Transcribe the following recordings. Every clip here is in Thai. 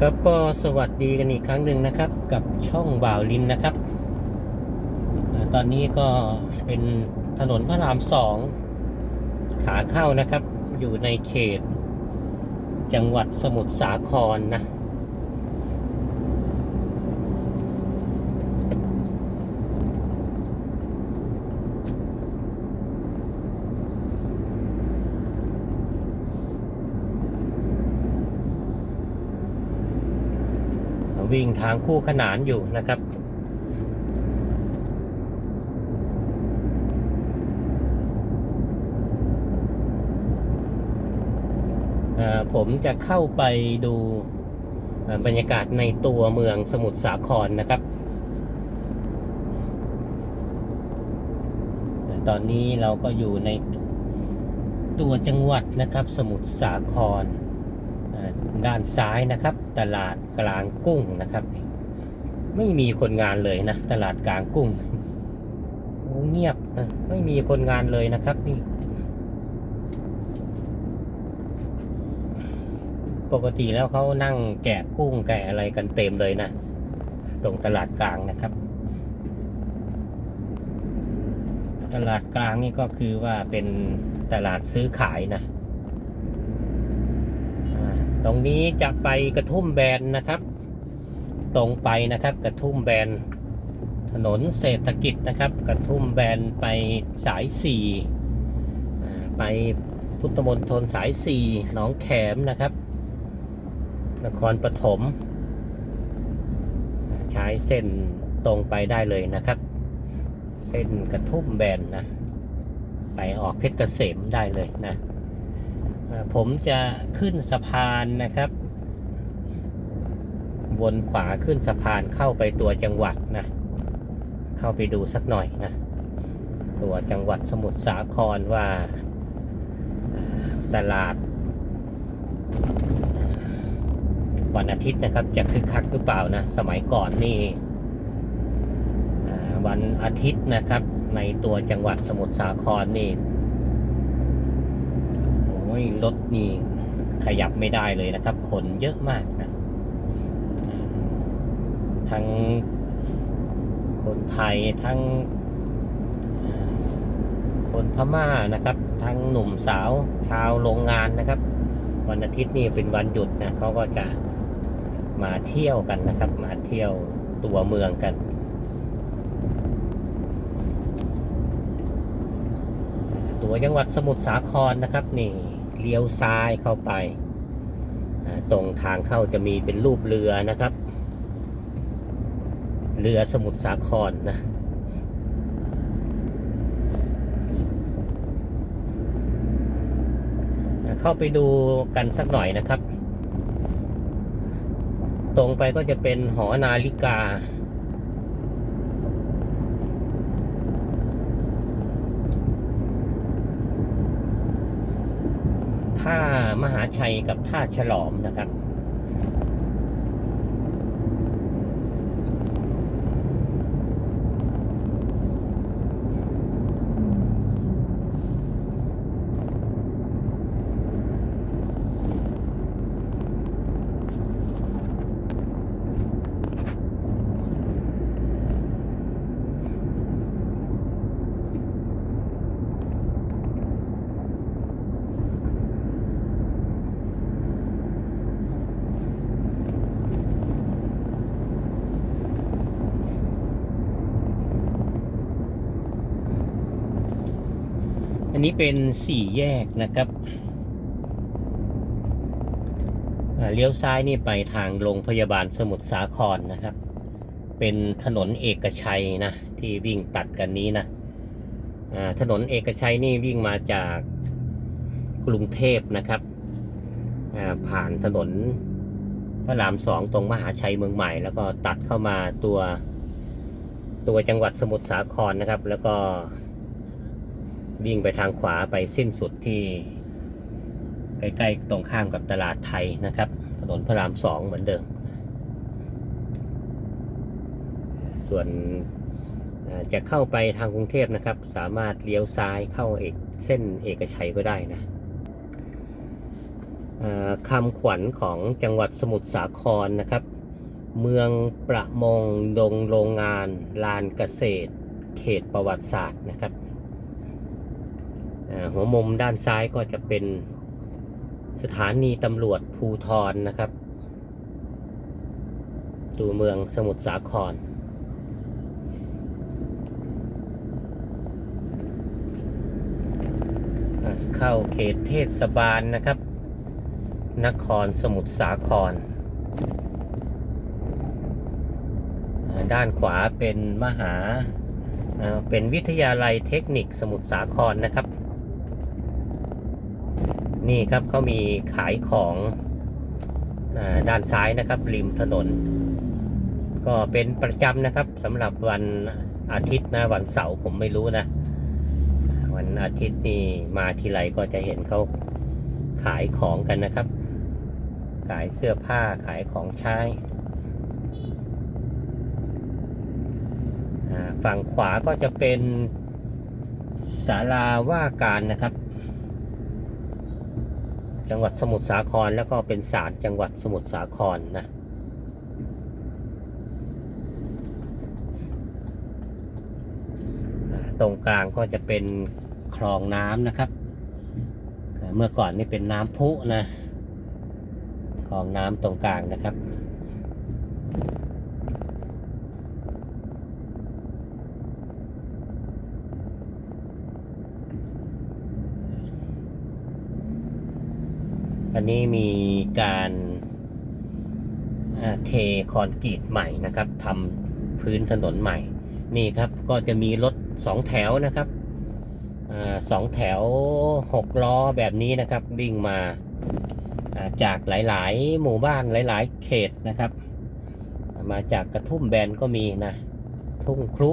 ครับก็สวัสดีกันอีกครั้งหนึ่งนะครับ กับช่องบ่าวลินนะครับ ตอนนี้ก็เป็นถนนพระรามสองขาเข้านะครับ อยู่ในเขต จังหวัดสมุทรสาครนะ วิ่งทางคู่ขนานอยู่นะครับ ผมจะเข้าไปดูบรรยากาศในตัวเมืองสมุทรสาครนะครับ ตอนนี้เราก็อยู่ในตัวจังหวัดนะครับสมุทรสาคร ด้านซ้ายนะครับ ตลาดกลางกุ้งนะครับ ไม่มีคนงานเลยนะ ตลาดกลางกุ้งเงียบนะไม่มีคนงานเลยนะครับนี่ ปกติแล้วเขานั่งแกะกุ้งแกะอะไรกันเต็มเลยนะ ตรงตลาดกลางนะครับ ตลาดกลางนี่ก็คือว่าเป็นตลาดซื้อขายนะ ตรงนี้จะไปกระทุ่มแบนนะครับ ตรงไปนะครับกระทุ่มแบนถนนเศรษฐกิจนะครับ กระทุ่มแบนไปสายสี่ไปพุทธมณฑลสายสี่หนองแขมนะครับ นครปฐมใช้เส้นตรงไปได้เลยนะครับ เส้นกระทุ่มแบนนะ ไปออกเพชรเกษมได้เลยนะ ผมจะขึ้นสะพานนะครับ วนขวาขึ้นสะพานเข้าไปตัวจังหวัดนะ เข้าไปดูสักหน่อยนะ ตัวจังหวัดสมุทรสาครว่าตลาด วันอาทิตย์นะครับจะคึกคักหรือเปล่านะ สมัยก่อนนี่วันอาทิตย์นะครับในตัวจังหวัดสมุทรสาครนี่ ยรถนี่ขยับไม่ได้เลยนะครับคนเยอะมากนะทั้งคนไทยทั้งคนพม่านะครับ ทั้งหนุ่มสาวชาวโรงงานนะครับ วันอาทิตย์นี่เป็นวันหยุดนะเขาก็จะมาเที่ยวกันนะครับ มาเที่ยวตัวเมืองกันตัวจังหวัดสมุทรสาครนะครับนี่ เลี้ยวซ้ายเข้าไป ตรงทางเข้าจะมีเป็นรูปเรือนะครับ เรือสมุทรสาครนะเข้าไปดูกันสักหน่อยนะครับ ตรงไปก็จะเป็นหอนาฬิกา ท่ามหาชัยกับท่าฉลอมนะครับ นี้เป็นสี่แยกนะครับเลี้ยวซ้ายนี่ไปทางโรงพยาบาลสมุทรสาครนะครับ เป็นถนนเอกชัยนะที่วิ่งตัดกันนี้นะถนนเอกชัยนี่วิ่งมาจากกรุงเทพนะครับ ผ่านถนนพระรามสองตรงมหาชัยเมืองใหม่ แล้วก็ตัดเข้ามาตัวตัวจังหวัดสมุทรสาครนะครับ แล้วก็ วิ่งไปทางขวาไปสิ้นสุดที่ ใกล้ๆตรงข้ามกับตลาดไทยนะครับ ถนนพระรามสองเหมือนเดิม ส่วนจะเข้าไปทางกรุงเทพนะครับ สามารถเลี้ยวซ้ายเข้าเอกเส้นเอกชัยก็ได้นะคำขวัญของจังหวัดสมุทรสาครนะครับ เมืองประมงดงโรงงาน ลานเกษตร เขตประวัติศาสตร์นะครับ หัวมุมด้านซ้ายก็จะเป็นสถานีตำรวจภูทรนะครับ ตัวเมืองสมุทรสาคร เข้าเขตเทศบาลนะครับ นครสมุทรสาคร ด้านขวาเป็นมหาอ่าเป็นวิทยาลัยเทคนิคสมุทรสาครนะครับ นี่ครับเขามีขายของด้านซ้ายนะครับ ริมถนน ก็เป็นประจำนะครับสำหรับวันอาทิตย์นะวันเสาร์ผมไม่รู้นะ วันอาทิตย์นี่มาทีไรก็จะเห็นเขาขายของกันนะครับ ขายเสื้อผ้าขายของใช้ฝั่งขวาก็จะเป็นศาลาว่าการนะครับ จังหวัดสมุทรสาครแล้วก็เป็นศาลจังหวัดสมุทรสาครนะตรงกลางก็จะเป็นคลองน้ำนะครับ เมื่อก่อนนี่เป็นน้ำพุนะ คลองน้ำตรงกลางนะครับ นนี้มีการเทคอนกรีตใหม่นะครับทำพื้นถนนใหม่ นี่ครับก็จะมีรถสองแถวนะครับอสองแถวหกล้อแบบนี้นะครับวิ่งมาาจากหลาย ๆ หมู่บ้านหลาย ๆ เขตนะครับ มาจากกระทุ่มแบนก็มีนะทุ่งครุ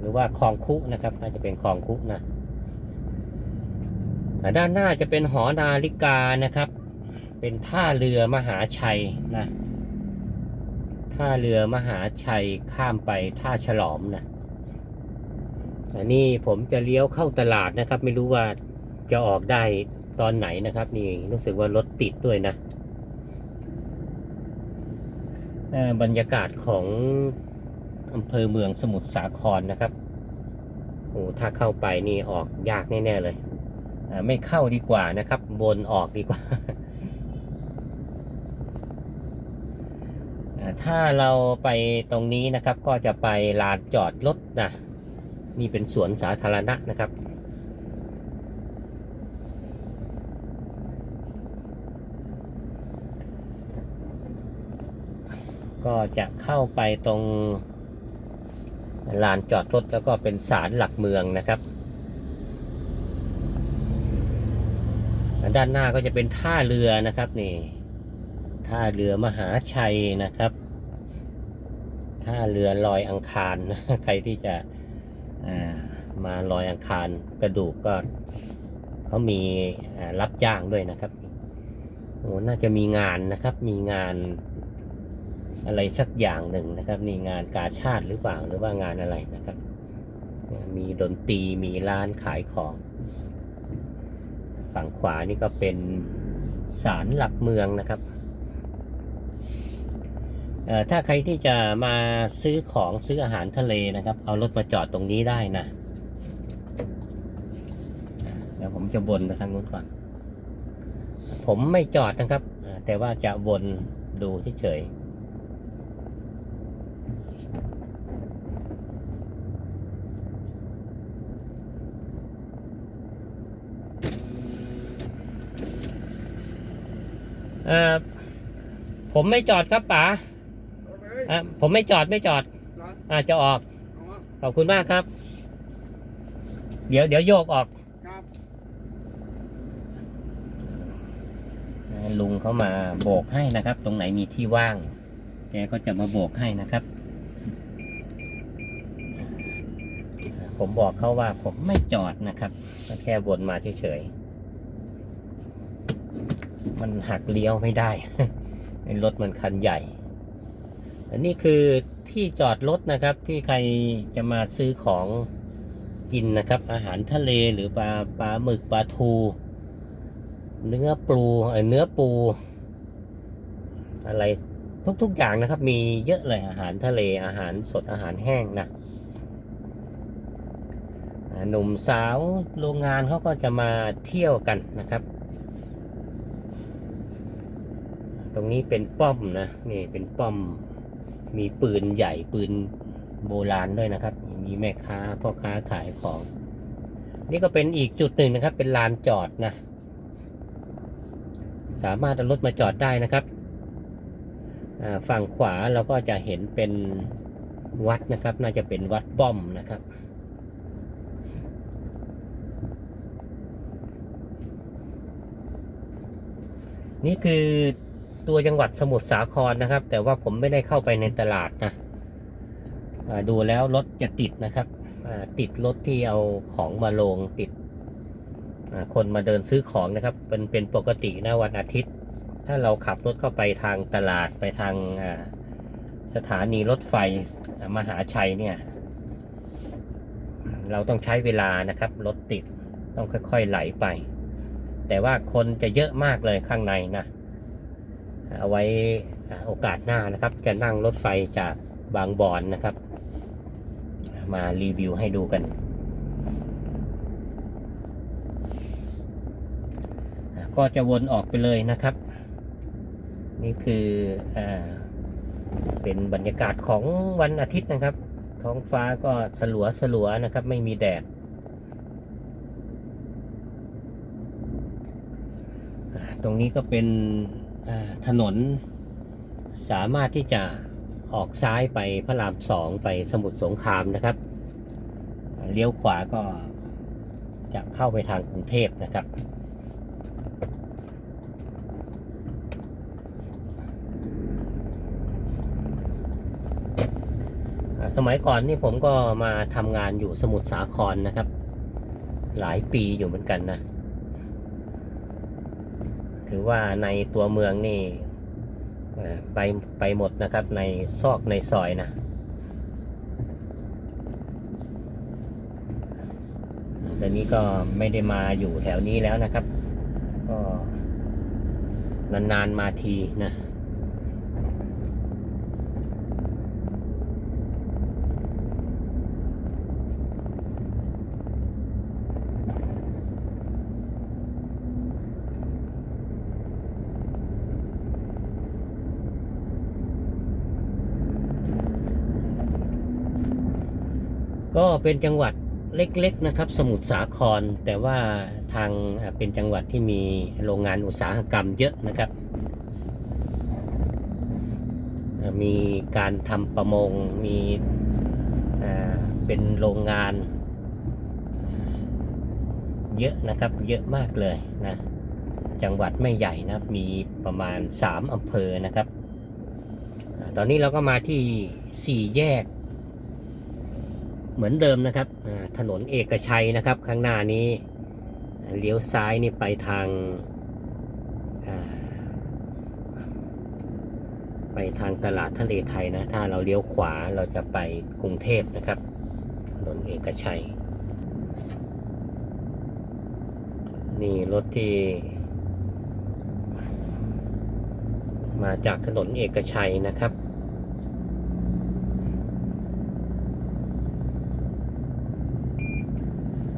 หรือว่าคลองคุนะครับน่าจะเป็นคลองคุนะ อ่ด้านหน้าจะเป็นหอนาฬิกานะครับ เป็นท่าเรือมหาชัยนะ ท่าเรือมหาชัยข้ามไปท่าฉลอมนะอันนี้ผมจะเลี้ยวเข้าตลาดนะครับ ไม่รู้ว่าจะออกได้ตอนไหนนะครับ นี่รู้สึกว่ารถติดด้วยนะบรรยากาศของอำเภอเมืองสมุทรสาครนะครับโอ้ถ้าเข้าไปนี่ออกยากแน่ ๆ เลย ไม่เข้าดีกว่านะครับวนออกดีกว่า ถ้าเราไปตรงนี้นะครับ ก็จะไปลานจอดรถนะนี่เป็นสวนสาธารณะนะครับก็จะเข้าไปตรงลานจอดรถแล้วก็เป็นศาลหลักเมืองนะครับ ด้านหน้าก็จะเป็นท่าเรือนะครับนี่ท่าเรือมหาชัยนะครับ ท่าเรือลอยอังคารนะใครที่จะามาลอยอังคารกระดูกก็เขามีารับจ้างด้วยนะครับโอ้น่าจะมีงานนะครับ มีงานอะไรสักอย่างหนึ่งนะครับนี่งานกาชาติหรือเปล่าหรือว่างานอะไรนะครับ มีดนตรีมีร้านขายของ ฝั่งขวานี่ก็เป็นศาลหลักเมืองนะครับเอ่อถ้าใครที่จะมาซื้อของซื้ออาหารทะเลนะครับ เอารถมาจอดตรงนี้ได้นะ เดี๋ยวผมจะวนไปทางนู้นก่อน ผมไม่จอดนะครับ แต่ว่าจะวนดูเฉยๆ ผมไม่จอดครับป๋าเอาเลยอะผมไม่จอดไม่จอดเหรออ่าจะออกเอาวะขอบคุณมากครับ เดี๋ยวเดี๋ยวโยกออกครับนะลุงเขามาโบกให้นะครับ ตรงไหนมีที่ว่าง แกก็จะมาโบกให้นะครับ ผมบอกเขาว่าผมไม่จอดนะครับก็แค่วนมาเฉยๆ มันหักเลี้ยวไม่ได้รถมันคันใหญ่ อันนี้คือที่จอดรถนะครับที่ใครจะมาซื้อของกินนะครับ อาหารทะเลหรือปลาปลาหมึกปลาทู เนื้อปูเนื้อปู อะไรทุกๆอย่างนะครับ มีเยอะเลยอาหารทะเลอาหารสดอาหารแห้งนะหนุ่มสาวโรงงานเขาก็จะมาเที่ยวกันนะครับ ต รงนี้เป็นป้อมนะนี่เป็นป้อมมีปืนใหญ่ปืนโบราณด้วยนะครับ มีแม่ค้าพ่อค้าขายของ นี่ก็เป็นอีกจุดหนึ่งนะครับ เป็นลานจอดนะ สามารถเอารถมาจอดได้นะครับฝั่งขวาเราก็จะเห็นเป็นวัดนะครับ น่าจะเป็นวัดป้อมนะครับนี่คือ ตัวจังหวัดสมุทรสาครนะครับ แต่ว่าผมไม่ได้เข้าไปในตลาดนะดูแล้วรถจะติดนะครับติดรถที่เอาของมาลงติดคนมาเดินซื้อของนะครับเป็นเป็นปกตินะวันอาทิตย์ ถ้าเราขับรถเข้าไปทางตลาดไปทางสถานีรถไฟมหาชัยเนี่ย เราต้องใช้เวลานะครับรถติดต้องค่อยๆไหลไป แต่ว่าคนจะเยอะมากเลยข้างในนะ เอาไว้โอกาสหน้านะครับ จะนั่งรถไฟจากบางบอนนะครับ มารีวิวให้ดูกัน ก็จะวนออกไปเลยนะครับ นี่คืออเป็นบรรยากาศของวันอาทิตย์นะครับ ท้องฟ้าก็สลัวสลัวนะครับ ไม่มีแดดตรงนี้ก็เป็น ถนนสามารถที่จะออกซ้ายไปพระรามสองไปสมุทรสงครามนะครับ เลี้ยวขวาก็จะเข้าไปทางกรุงเทพนะครับ สมัยก่อนนี่ผมก็มาทำงานอยู่สมุทรสาครนะครับ หลายปีอยู่เหมือนกันนะ ถือว่าในตัวเมืองนี่ไปไปหมดนะครับในซอกในซอยนะแต่นี้ก็ไม่ได้มาอยู่แถวนี้แล้วนะครับ ก็นานๆมาทีนะ ก็เป็นจังหวัดเล็กๆนะครับ สมุทรสาคร แต่ว่าทางเป็นจังหวัดที่มีโรงงานอุตสาหกรรมเยอะนะครับ มีการทำประมงมีเป็นโรงงาน เยอะนะครับเยอะมากเลยนะจังหวัดไม่ใหญ่นะมีประมาณ 3 อำเภอนะครับ ตอนนี้เราก็มาที่สี่แยก เหมือนเดิมนะครับถนนเอกชัยนะครับ ข้างหน้านี้เลี้ยวซ้ายนี่ไปทางไปทางตลาดทะเลไทยนะ ถ้าเราเลี้ยวขวาเราจะไปกรุงเทพนะครับถนนเอกชัย นี่รถที่ มาจากถนนเอกชัยนะครับ เอ่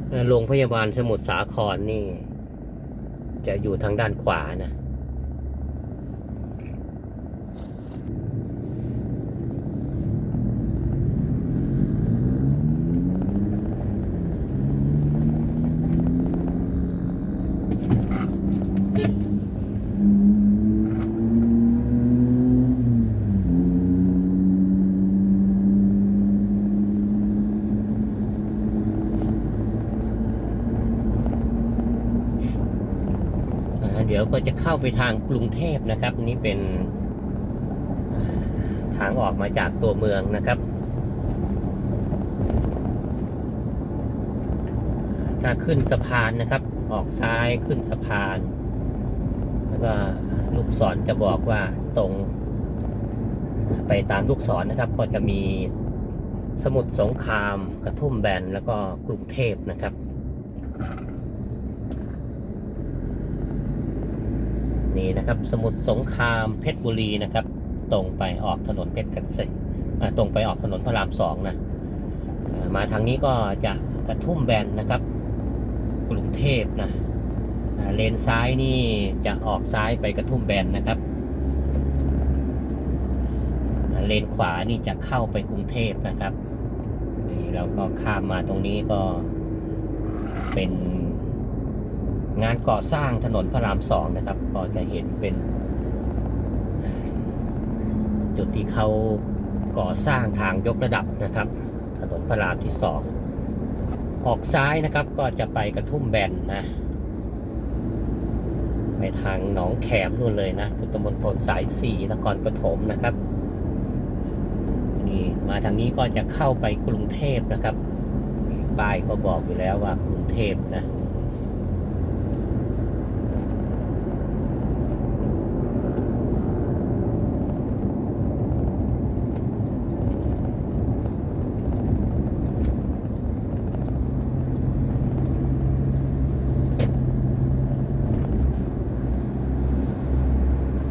อ โรงพยาบาลสมุทรสาครนี่ จะอยู่ทางด้านขวานะ เดี๋ยวก็จะเข้าไปทางกรุงเทพนะครับนี่เป็นทางออกมาจากตัวเมืองนะครับ ถ้าขึ้นสะพานนะครับ ออกซ้ายขึ้นสะพาน แล้วก็ลูกศรจะบอกว่าตรง ไปตามลูกศรนะครับ ก็จะมีสมุทรสงครามกระทุ่มแบนแล้วก็กรุงเทพนะครับ นีนะครับ สมุทรสงครามเพชรบุรีนะครับ ตรงไปออกถนนเพชรเกษมตรงไปออกถนนพระรามสองนะมาทางนี้ก็จะกระทุ่มแบนนะครับ กรุงเทพนะเลนซ้ายนี่จะออกซ้ายไปกระทุ่มแบนนะครับ เลนขวานี่จะเข้าไปกรุงเทพนะครับนี่เราก็ข้ามมาตรงนี้ก็เป็น งานก่อสร้างถนนพระรามสองนะครับก็จะเห็นเป็นจุดที่เขาก่อสร้างทางยกระดับนะครับ ถนนพระรามที่สองออกซ้ายนะครับก็จะไปกระทุ่มแบนนะไปทางหนองแขมนู่นเลยนะพุทธมณฑลสายสี่นครปฐมนะครับนี่มาทางนี้ก็จะเข้าไปกรุงเทพนะครับป้ายก็บอกอยู่แล้วว่ากรุงเทพนะ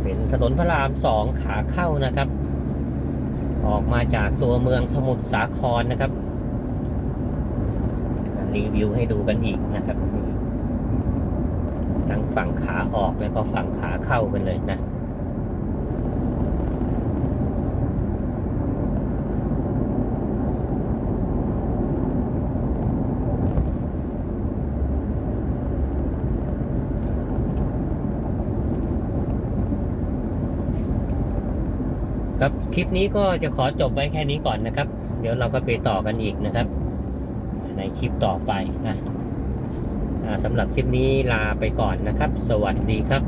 เป็ นถนนพระรามสองขาเข้านะครับ ออกมาจากตัวเมืองสมุทรสาครนะครับ รีวิวให้ดูกันอีกนะครับทั้งฝั่งขาออกแล้วก็ฝั่งขาเข้ากันเลยนะ คลิปนี้ก็จะขอจบไว้แค่นี้ก่อนนะครับ เดี๋ยวเราก็ไปต่อกันอีกนะครับ ในคลิปต่อไปนะสำหรับคลิปนี้ลาไปก่อนนะครับ สวัสดีครับ